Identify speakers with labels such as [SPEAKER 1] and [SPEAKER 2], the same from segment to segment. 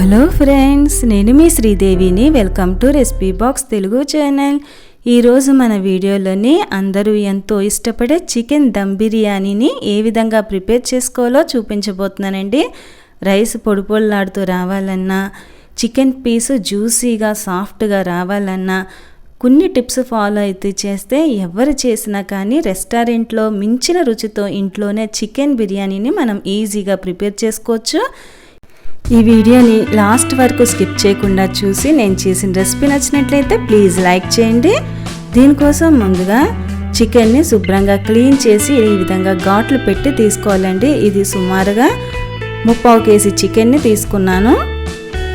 [SPEAKER 1] Hello friends నేను మీ శ్రీదేవిని. Welcome to recipe box Telugu channel. ఈరోజు మన వీడియోలోని అందరూ ఎంతో ఇష్టపడే చికెన్ దమ్ బిర్యానీని ఏ విధంగా ప్రిపేర్ చేసుకోవాలో చూపించబోతున్నానండి. రైస్ పొడి పొడిలాడుతూ రావాలన్నా చికెన్ పీసు జ్యూసీగా సాఫ్ట్గా రావాలన్నా కొన్ని టిప్స్ ఫాలో అయితే చేస్తే ఎవరు చేసినా కానీ రెస్టారెంట్లో మించిన రుచితో ఇంట్లోనే చికెన్ బిర్యానీని మనం ఈజీగా ప్రిపేర్ చేసుకోవచ్చు. ఈ వీడియోని లాస్ట్ వరకు స్కిప్ చేయకుండా చూసి నేను చేసిన రెసిపీ నచ్చినట్లయితే ప్లీజ్ లైక్ చేయండి. దీనికోసం ముందుగా చికెన్ని శుభ్రంగా క్లీన్ చేసి ఈ విధంగా ఘాట్లు పెట్టి తీసుకోవాలండి. ఇది సుమారుగా ముప్పావు కేజీ చికెన్ని తీసుకున్నాను.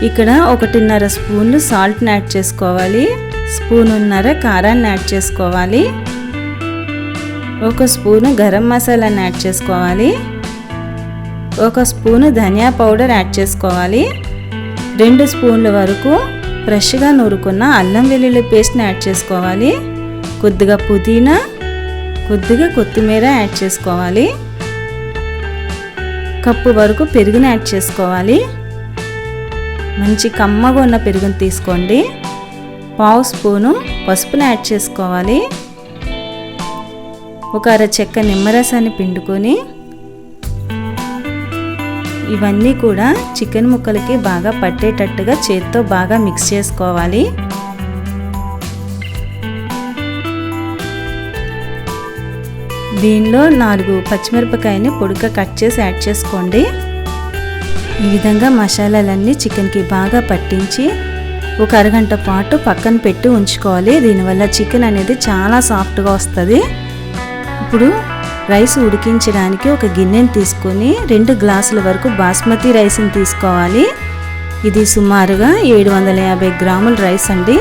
[SPEAKER 1] ఇక్కడ ఒకటిన్నర స్పూన్లు సాల్ట్ని యాడ్ చేసుకోవాలి. స్పూనున్నర కారాన్ని యాడ్ చేసుకోవాలి. ఒక స్పూను గరం మసాలాని యాడ్ చేసుకోవాలి. ఒక స్పూను ధనియా పౌడర్ యాడ్ చేసుకోవాలి. రెండు స్పూన్ల వరకు ఫ్రెష్గా నూరుకున్న అల్లం వెల్లుల్లి పేస్ట్ని యాడ్ చేసుకోవాలి. కొద్దిగా పుదీనా కొద్దిగా కొత్తిమీర యాడ్ చేసుకోవాలి. కప్పు వరకు పెరుగుని యాడ్ చేసుకోవాలి. మంచి కమ్మగా ఉన్న పెరుగుని తీసుకోండి. పావు స్పూను పసుపుని యాడ్ చేసుకోవాలి. ఒక అర చెక్క నిమ్మరసాన్ని పిండుకొని ఇవన్నీ కూడా చికెన్ ముక్కలకి బాగా పట్టేటట్టుగా చేత్తో బాగా మిక్స్ చేసుకోవాలి. దీనిలో నాలుగు పచ్చిమిరపకాయని పొడిగా కట్ చేసి యాడ్ చేసుకోండి. ఈ విధంగా మసాలాలన్నీ చికెన్కి బాగా పట్టించి ఒక అరగంట పాటు పక్కన పెట్టి ఉంచుకోవాలి. దీనివల్ల చికెన్ అనేది చాలా సాఫ్ట్గా వస్తుంది. ఇప్పుడు రైస్ ఉడికించడానికి ఒక గిన్నెని తీసుకొని రెండు గ్లాసుల వరకు బాస్మతి రైస్ని తీసుకోవాలి. ఇది సుమారుగా ఏడు వందల యాభై గ్రాముల రైస్ అండి.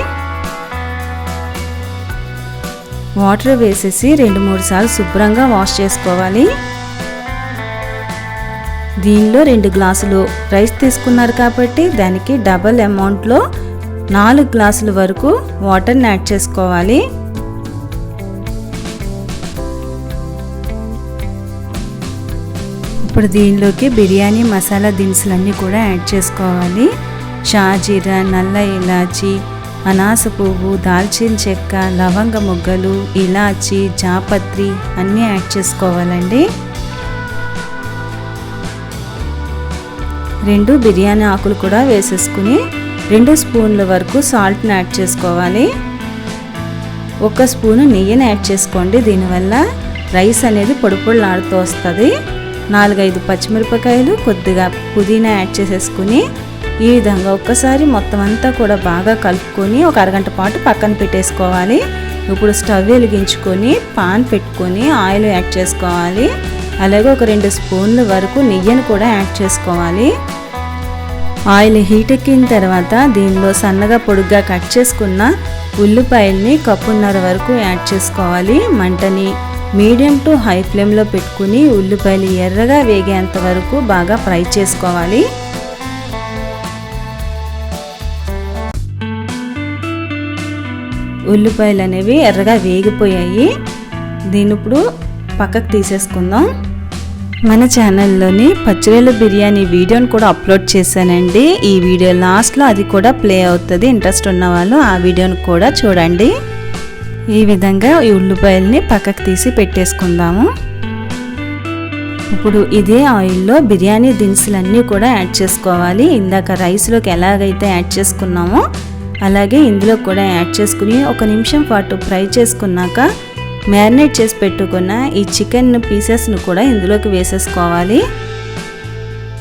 [SPEAKER 1] వాటర్ వేసేసి రెండు మూడు సార్లు శుభ్రంగా వాష్ చేసుకోవాలి. దీనిలో రెండు గ్లాసులు రైస్ తీసుకున్నారు కాబట్టి దానికి డబల్ అమౌంట్లో నాలుగు గ్లాసుల వరకు వాటర్ని యాడ్ చేసుకోవాలి. ఇప్పుడు దీనిలోకి బిర్యానీ మసాలా దినుసులన్నీ కూడా యాడ్ చేసుకోవాలి. షాజీరా నల్ల ఇలాచి అనాస పువ్వు దాల్చిన చెక్క లవంగ మొగ్గలు ఇలాచి జాపత్రి అన్నీ యాడ్ చేసుకోవాలండి. రెండు బిర్యానీ ఆకులు కూడా వేసేసుకుని రెండు స్పూన్ల వరకు సాల్ట్ని యాడ్ చేసుకోవాలి. ఒక స్పూను నెయ్యిని యాడ్ చేసుకోండి. దీనివల్ల రైస్ అనేది పొడి పొడిలాడుతూ వస్తుంది. నాలుగైదు పచ్చిమిరపకాయలు కొద్దిగా పుదీనా యాడ్ చేసేసుకుని ఈ విధంగా ఒక్కసారి మొత్తం అంతా కూడా బాగా కలుపుకొని ఒక అరగంట పాటు పక్కన పెట్టేసుకోవాలి. ఇప్పుడు స్టవ్ వెలిగించుకొని పాన్ పెట్టుకొని ఆయిల్ యాడ్ చేసుకోవాలి. అలాగే ఒక రెండు స్పూన్ల వరకు నెయ్యిని కూడా యాడ్ చేసుకోవాలి. ఆయిల్ హీట్ ఎక్కిన తర్వాత దీనిలో సన్నగా పొడుగ్గా కట్ చేసుకున్న ఉల్లిపాయల్ని కప్పున్నర వరకు యాడ్ చేసుకోవాలి. మంటని మీడియం టు హై ఫ్లేమ్లో పెట్టుకుని ఉల్లిపాయలు ఎర్రగా వేగేంత వరకు బాగా ఫ్రై చేసుకోవాలి. ఉల్లిపాయలు అనేవి ఎర్రగా వేగిపోయాయి. దీని ఇప్పుడు పక్కకు తీసేసుకుందాం. మన ఛానల్లోని పచ్చిరొయ్యల బిర్యానీ వీడియోని కూడా అప్లోడ్ చేశానండి. ఈ వీడియో లాస్ట్లో అది కూడా ప్లే అవుతుంది. ఇంట్రెస్ట్ ఉన్న వాళ్ళు ఆ వీడియోని కూడా చూడండి. ఈ విధంగా ఈ ఉల్లిపాయల్ని పక్కకు తీసి పెట్టేసుకుందాము. ఇప్పుడు ఇదే ఆయిల్లో బిర్యానీ దినుసులన్నీ కూడా యాడ్ చేసుకోవాలి. ఇందాక రైస్లోకి ఎలాగైతే యాడ్ చేసుకున్నామో అలాగే ఇందులో కూడా యాడ్ చేసుకుని ఒక నిమిషం పాటు ఫ్రై చేసుకున్నాక మ్యారినేట్ చేసి పెట్టుకున్న ఈ చికెన్ పీసెస్ను కూడా ఇందులోకి వేసేసుకోవాలి.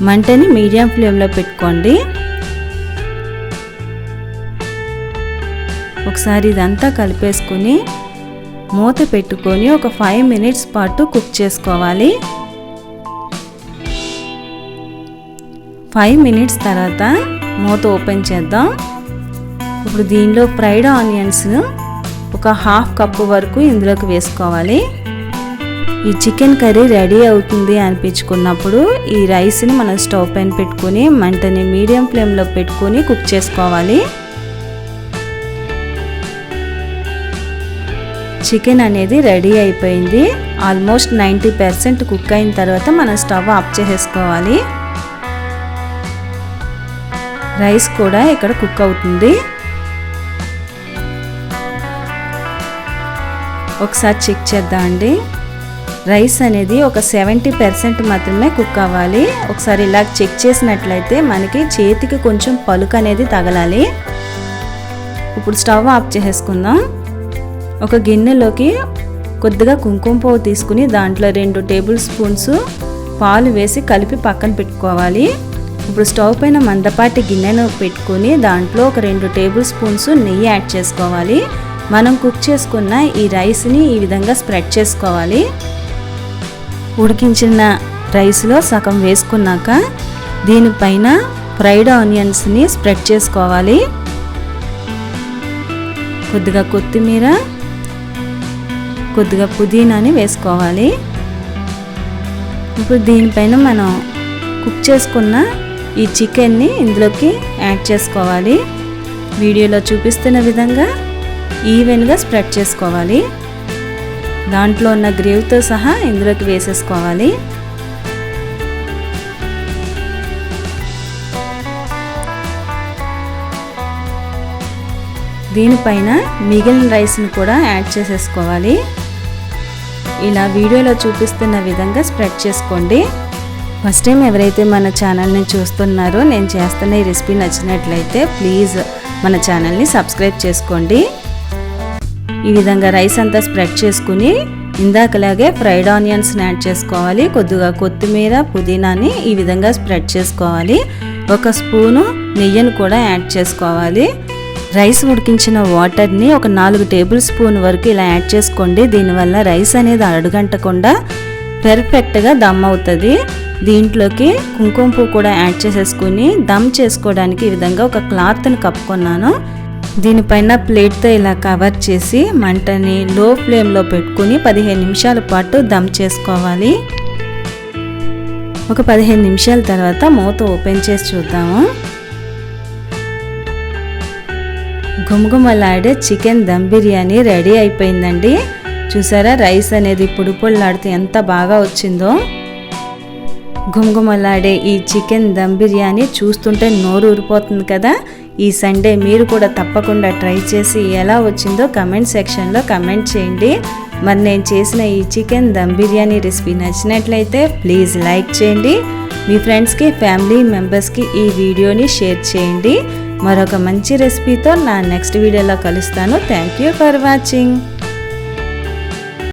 [SPEAKER 1] మంటని మీడియం ఫ్లేమ్లో పెట్టుకోండి. ఒకసారి ఇదంతా కలిపేసుకుని మూత పెట్టుకొని ఒక ఫైవ్ మినిట్స్ పాటు కుక్ చేసుకోవాలి. ఫైవ్ మినిట్స్ తర్వాత మూత ఓపెన్ చేద్దాం. ఇప్పుడు దీనిలో ఫ్రైడ్ ఆనియన్స్ ఒక హాఫ్ కప్పు వరకు ఇందులోకి వేసుకోవాలి. ఈ చికెన్ కర్రీ రెడీ అవుతుంది అనిపించుకున్నప్పుడు ఈ రైస్ని మనం స్టవ్ పైన పెట్టుకొని మంటని మీడియం ఫ్లేమ్లో పెట్టుకొని కుక్ చేసుకోవాలి. చికెన్ అనేది రెడీ అయిపోయింది. ఆల్మోస్ట్ నైంటీ పర్సెంట్ కుక్ అయిన తర్వాత మనం స్టవ్ ఆఫ్ చేసేసుకోవాలి. రైస్ కూడా ఇక్కడ కుక్ అవుతుంది. ఒకసారి చెక్ చేద్దాం అండి. రైస్ అనేది ఒక సెవెంటీ పర్సెంట్ మాత్రమే కుక్ అవ్వాలి. ఒకసారి ఇలా చెక్ చేసినట్లయితే మనకి చేతికి కొంచెం పలుకు అనేది తగలాలి. ఇప్పుడు స్టవ్ ఆఫ్ చేసేసుకుందాం. ఒక గిన్నెలోకి కొద్దిగా కుంకుమ పువ్వు తీసుకుని దాంట్లో రెండు టేబుల్ స్పూన్స్ పాలు వేసి కలిపి పక్కన పెట్టుకోవాలి. ఇప్పుడు స్టవ్ పైన మందపాటి గిన్నెను పెట్టుకుని దాంట్లో ఒక రెండు టేబుల్ స్పూన్స్ నెయ్యి యాడ్ చేసుకోవాలి. మనం కుక్ చేసుకున్న ఈ రైస్ని ఈ విధంగా స్ప్రెడ్ చేసుకోవాలి. ఉడికించిన రైస్లో సగం వేసుకున్నాక దీనిపైన ఫ్రైడ్ ఆనియన్స్ని స్ప్రెడ్ చేసుకోవాలి. కొద్దిగా కొత్తిమీర కొద్దిగా పుదీనాని వేసుకోవాలి. ఇప్పుడు దీనిపైన మనం కుక్ చేసుకున్న ఈ చికెన్ని ఇందులోకి యాడ్ చేసుకోవాలి. వీడియోలో చూపిస్తున్న విధంగా ఈవెన్గా స్ప్రెడ్ చేసుకోవాలి. దాంట్లో ఉన్న గ్రేవ్తో సహా ఇందులోకి వేసేసుకోవాలి. దీనిపైన మిగిలిన రైస్ని కూడా యాడ్ చేసేసుకోవాలి. ఇలా వీడియోలో చూపిస్తున్న విధంగా స్ప్రెడ్ చేసుకోండి. ఫస్ట్ టైం ఎవరైతే మన ఛానల్ని చూస్తున్నారో నేను చేస్తున్న ఈ రెసిపీ నచ్చినట్లయితే ప్లీజ్ మన ఛానల్ని సబ్స్క్రైబ్ చేసుకోండి. ఈ విధంగా రైస్ అంతా స్ప్రెడ్ చేసుకుని ఇందాకలాగే ఫ్రైడ్ ఆనియన్స్ని యాడ్ చేసుకోవాలి. కొద్దిగా కొత్తిమీర పుదీనాని ఈ విధంగా స్ప్రెడ్ చేసుకోవాలి. ఒక స్పూను నెయ్యిని కూడా యాడ్ చేసుకోవాలి. రైస్ ఉడికించిన వాటర్ని ఒక నాలుగు టేబుల్ స్పూన్ వరకు ఇలా యాడ్ చేసుకోండి. దీనివల్ల రైస్ అనేది అడుగంటకుండా పెర్ఫెక్ట్గా దమ్ అవుతుంది. దీంట్లోకి కుంకుమ పువ్వు కూడా యాడ్ చేసేసుకుని దమ్ చేసుకోవడానికి ఈ విధంగా ఒక క్లాత్ని కప్పుకున్నాను. దీనిపైన ప్లేట్తో ఇలా కవర్ చేసి మంటని లో ఫ్లేమ్లో పెట్టుకుని పదిహేను నిమిషాల పాటు దమ్ చేసుకోవాలి. ఒక పదిహేను నిమిషాల తర్వాత మూత ఓపెన్ చేసి చూద్దాము. గుమగుమలాడే చికెన్ దమ్ బిర్యానీ రెడీ అయిపోయిందండి. చూసారా రైస్ అనేది పొడి పొడిలాడితే ఎంత బాగా వచ్చిందో. గుమగుమలాడే ఈ చికెన్ దమ్ బిర్యానీ చూస్తుంటే నోరు ఊరిపోతుంది కదా. ఈ సండే మీరు కూడా తప్పకుండా ట్రై చేసి ఎలా వచ్చిందో కమెంట్ సెక్షన్లో కమెంట్ చేయండి. మరి నేను చేసిన ఈ చికెన్ దమ్ బిర్యానీ రెసిపీ నచ్చినట్లయితే ప్లీజ్ లైక్ చేయండి. మీ ఫ్రెండ్స్కి ఫ్యామిలీ మెంబర్స్కి ఈ వీడియోని షేర్ చేయండి. మరొక మంచి రెసిపీతో నా నెక్స్ట్ వీడియోలో కలుస్తాను. Thank you for watching